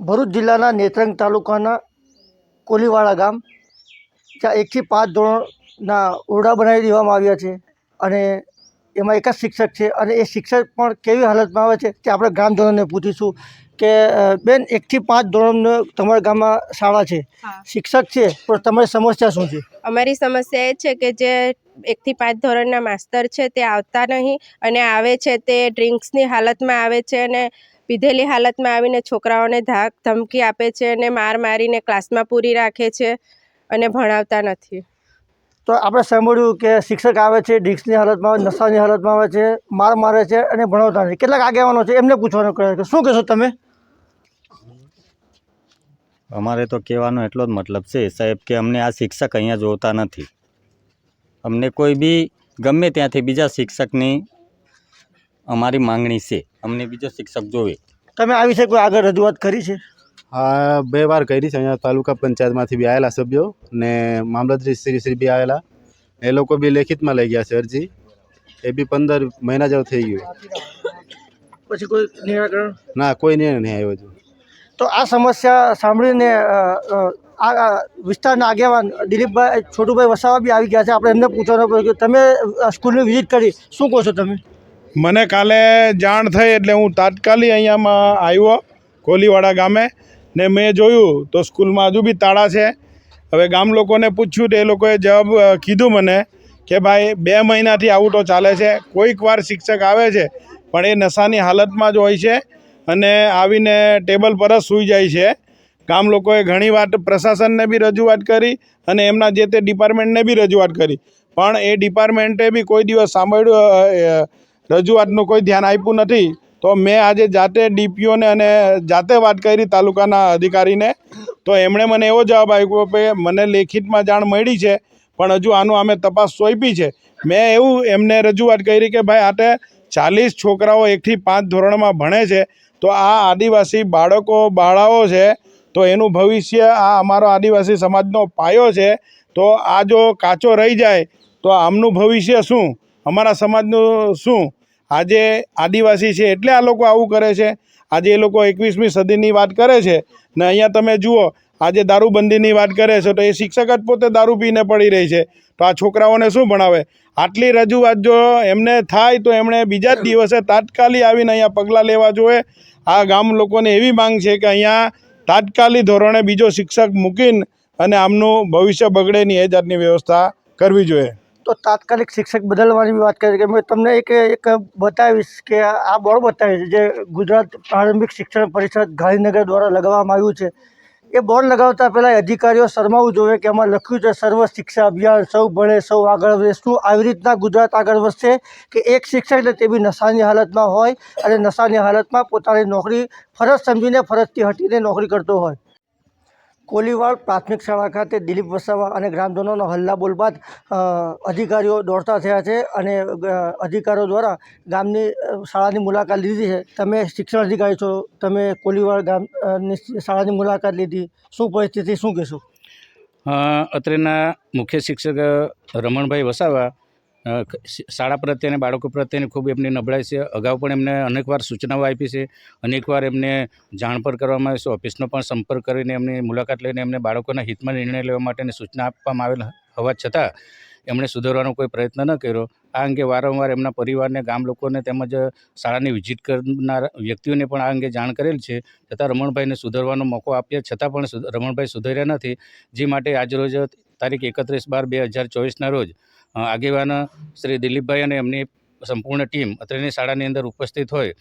ભરૂચ જિલ્લાના નેત્રંગ તાલુકાના કોલીવાળા ગામ જ્યાં એકથી પાંચ ધોરણના ઓરડા બનાવી દેવામાં આવ્યા છે અને એમાં એક જ શિક્ષક છે અને એ શિક્ષક પણ કેવી હાલતમાં આવે છે તે આપણે ગ્રામજનોને પૂછીશું કે બેન એકથી પાંચ ધોરણનો તમારા ગામમાં શાળા છે શિક્ષક છે પણ તમારી સમસ્યા શું છે? અમારી સમસ્યા એ છે કે જે એકથી પાંચ ધોરણના માસ્તર છે તે આવતા નહીં અને આવે છે તે ડ્રિંક્સની હાલતમાં આવે છે અને પીધેલી હાલતમાં આવીને છોકરાઓને ધાક ધમકી આપે છે અને માર મારીને ક્લાસમાં પૂરી રાખે છે અને ભણાવતા નથી. તો આપણે સાંભળ્યું કે શિક્ષક આવે છે ડિસ્કની હાલતમાં આવે નશાની હાલતમાં આવે છે માર મારે છે અને ભણાવતા નથી. કેટલાક આગેવાનો છે એમને પૂછવાનું કહે છે શું કહેશો તમે? અમારે તો કહેવાનો એટલો જ મતલબ છે સાહેબ કે અમને આ શિક્ષક અહીંયા જોતા નથી. અમને કોઈ બી ગમે ત્યાંથી બીજા શિક્ષકની અમારી માંગણી છે. અમને બીજો શિક્ષક જોવે. તમે આ વિશે કોઈ આગળ રજૂઆત કરી છે? હા બે વાર કરી છે. અહીંયા તાલુકા પંચાયતમાંથી બી આવેલા સભ્યો ને મામલતદાર શ્રી શ્રી બી આવેલા એ લોકો બી લેખિતમાં લઈ ગયા છે અરજી. એ બી પંદર મહિના જેવું થઈ ગયું. પછી કોઈ નિરાકરણ? ના કોઈ નિર્ણય નહીં આવ્યો હજુ. તો આ સમસ્યા સાંભળીને આ વિસ્તારના આગેવાન દિલીપભાઈ છોટુભાઈ વસાવા બી આવી ગયા છે. આપણે એમને પૂછવાનું કે તમે સ્કૂલની વિઝિટ કરી. શું કહો છો તમે? મને કાલે જાણ થઈ એટલે હું તાત્કાલિક અહીંયામાં આવ્યો કોલીવાડા ગામે ને મેં જોયું તો સ્કૂલમાં હજુ બી તાળા છે. હવે ગામ લોકોને પૂછ્યું તો એ લોકોએ જવાબ કીધું મને કે ભાઈ બે મહિનાથી આવું તો ચાલે છે. કોઈક વાર શિક્ષક આવે છે, પણ એ નશાની હાલતમાં જ હોય છે અને આવીને ટેબલ પર જ સૂઈ જાય છે. ગામ લોકોએ ઘણી વાર પ્રશાસનને બી રજૂઆત કરી અને એમના જે તે ડિપાર્ટમેન્ટને બી રજૂઆત કરી. પણ એ ડિપાર્ટમેન્ટે બી કોઈ દિવસ સાંભળ્યું રજૂઆતનું કોઈ ધ્યાન આપ્યું નથી. તો મેં આજે જાતે ડીપીઓને અને જાતે વાત કરી તાલુકાના અધિકારીને. તો એમણે મને એવો જવાબ આપ્યો કે મને લેખિતમાં જાણ મળી છે, પણ હજુ આનું અમે તપાસ સોંપી છે. મેં એવું એમને રજૂઆત કરી કે ભાઈ આટે ચાલીસ છોકરાઓ એકથી પાંચ ધોરણમાં ભણે છે, તો આ આદિવાસી બાળકો, બાળાઓ છે, તો એનું ભવિષ્ય આ અમારો આદિવાસી સમાજનો પાયો છે, તો આ જો કાચો રહી જાય, તો આમનું ભવિષ્ય શું? અમારા સમાજનું શું? આજે આદિવાસી છે એટલે આ લોકો આવું કરે છે. આજે એ લોકો એકવીસમી સદીની વાત કરે છે ને અહીંયા તમે જુઓ, આજે દારૂબંધીની વાત કરે છે તો એ શિક્ષક જ પોતે દારૂ પીને પડી રહી છે. તો આ છોકરાઓને શું ભણાવે? આટલી રજૂઆત જો એમને થાય તો એમણે બીજા જ દિવસે તાત્કાલિક આવીને અહીંયા પગલાં લેવા જોઈએ. આ ગામ લોકોને એવી માંગ છે કે અહીંયા તાત્કાલિક ધોરણે બીજો શિક્ષક મૂકીને અને આમનું ભવિષ્ય બગડે નહીં એ જાતની વ્યવસ્થા કરવી જોઈએ. તો તાત્કાલિક શિક્ષક બદલવાની વાત કરી કે મેં તમને એક એક બતાવીશ કે આ બોર્ડ બતાવીશ જે ગુજરાત પ્રારંભિક શિક્ષણ પરિષદ ગાંધીનગર દ્વારા લગાવવામાં આવ્યું છે. એ બોર્ડ લગાવતા પહેલાં અધિકારીઓ શરમાવવું જોઈએ કે એમાં લખ્યું છે, સર્વ શિક્ષા અભિયાન સૌ ભણે, સૌ આગળ વધે. શું આવી રીતના ગુજરાત આગળ વધશે કે એક શિક્ષક ને તે બી નશાની હાલતમાં હોય અને નશાની હાલતમાં પોતાની નોકરી ફરજ સમજીને ફરજથી હટીને નોકરી કરતો હોય? કોલીવાડ પ્રાથમિક શાળા ખાતે દિલીપ વસાવા અને ગ્રામજનોનો હલ્લાબોલ બાદ અધિકારીઓ દોડતા થયા છે અને અધિકારીઓ દ્વારા ગામની શાળાની મુલાકાત લીધી છે. તમે શિક્ષણ અધિકારી છો, તમે કોલીવાડ ગામની શાળાની મુલાકાત લીધી. શું પરિસ્થિતિ, શું કહેશો? અત્રેના મુખ્ય શિક્ષક રમણભાઈ વસાવા શાળા પ્રત્યે અને બાળકો પ્રત્યેની ખૂબ એમની નબળાઈ છે. અગાઉ પણ એમને અનેકવાર સૂચનાઓ આપી છે. અનેકવાર એમને જાણ પર કરવામાં આવી છે. ઓફિસનો પણ સંપર્ક કરીને એમની મુલાકાત લઈને એમને બાળકોના હિતમાં નિર્ણય લેવા માટેની સૂચના આપવામાં આવેલ હોવા છતાં એમણે સુધારવાનો કોઈ પ્રયત્ન ન કર્યો. આ અંગે વારંવાર એમના પરિવારને, ગામ લોકોને તેમજ શાળાની વિઝિટ કરનાર વ્યક્તિઓને પણ આ અંગે જાણ કરેલ છે. છતાં રમણભાઈને સુધારવાનો મોકો આપ્યા છતાં પણ રમણભાઈ સુધર્યા નથી. જે માટે આજરોજ તારીખ એકત્રીસ બાર બે હજાર ચોવીસના રોજ આગેવાન શ્રી દિલીપભાઈ અને એમની સંપૂર્ણ ટીમ અત્રેની શાળાની અંદર ઉપસ્થિત હોય.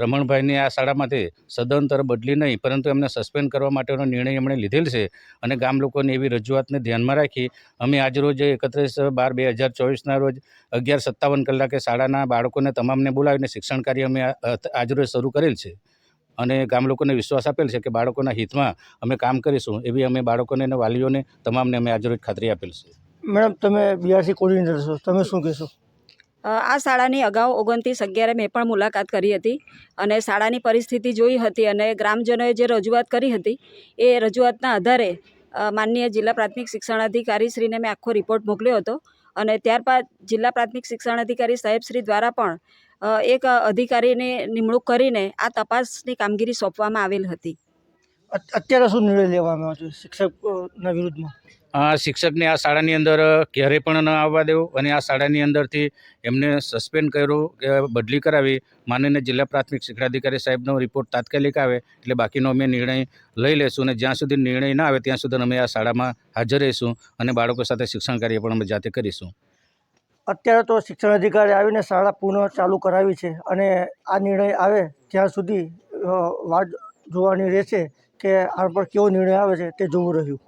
રમણભાઈની આ શાળામાંથી સદંતર બદલી નહીં, પરંતુ એમને સસ્પેન્ડ કરવા માટેનો નિર્ણય એમણે લીધેલ છે અને ગામ લોકોની એવી રજૂઆતને ધ્યાનમાં રાખી અમે આજરોજ એકત્રીસ બાર બે હજાર ચોવીસના રોજ અગિયાર સત્તાવન કલાકે શાળાના બાળકોને તમામને બોલાવીને શિક્ષણ કાર્ય અમે આજરોજ શરૂ કરેલ છે. અને ગામ લોકોને વિશ્વાસ આપેલ છે કે બાળકોના હિતમાં અમે કામ કરીશું એવી અમે બાળકોને અને વાલીઓને તમામને અમે આજરોજ ખાતરી આપેલ છે. મેડમ તમે બીઆરસી કોર્ડિનેટર છો. તમે શું કહેશો? આ શાળાની અગાઉ ઓગણત્રીસ અગિયારે મેં પણ મુલાકાત કરી હતી અને શાળાની પરિસ્થિતિ જોઈ હતી અને ગ્રામજનોએ જે રજૂઆત કરી હતી એ રજૂઆતના આધારે માનનીય જિલ્લા પ્રાથમિક શિક્ષણાધિકારીશ્રીને મેં આખો રિપોર્ટ મોકલ્યો હતો અને ત્યારબાદ જિલ્લા પ્રાથમિક શિક્ષણાધિકારી સાહેબશ્રી દ્વારા પણ એક અધિકારીની નિમણૂક કરીને આ તપાસની કામગીરી સોંપવામાં આવેલ હતી. અત્યારે શું નિર્ણય લેવામાં આવ્યો છે શિક્ષકના વિરુદ્ધમાં? આ શિક્ષકને આ શાળાની અંદર ક્યારેય પણ ન આવવા દેવું અને આ શાળાની અંદરથી એમને સસ્પેન્ડ કર્યું કે બદલી કરાવી. માનનીય જિલ્લા પ્રાથમિક શિક્ષણાધિકારી સાહેબનો રિપોર્ટ તાત્કાલિક આવે એટલે બાકીનો અમે નિર્ણય લઈ લઈશું અને જ્યાં સુધી નિર્ણય ના આવે ત્યાં સુધી અમે આ શાળામાં હાજર રહીશું અને બાળકો સાથે શિક્ષણ કાર્ય પણ અમે જાતે કરીશું. અત્યારે તો શિક્ષણ અધિકારી આવીને શાળા પુનઃ ચાલુ કરાવી છે અને આ નિર્ણય આવે ત્યાં સુધી વાત જોવાની રહેશે કે આ પર કેવો નિર્ણય આવે છે તે જોવું રહ્યું.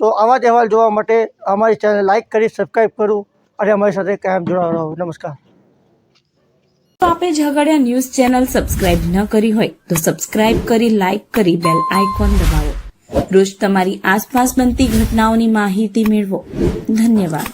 તો આવા જ અહેવાલ જોવા માટે અમારી ચેનલ લાઇક કરી સબસ્ક્રાઈબ કરું અને અમારી સાથે કાયમ જોડાવા રહો. નમસ્કાર. આપે ઝઘડિયા ન્યૂઝ ચેનલ સબસ્ક્રાઇબ ન કરી હોય તો સબસ્ક્રાઇબ કરી લાઇક કરી બેલ આઇકોન દબાવો. રોજ તમારી આસપાસ બનતી ઘટનાઓની માહિતી મેળવો. ધન્યવાદ.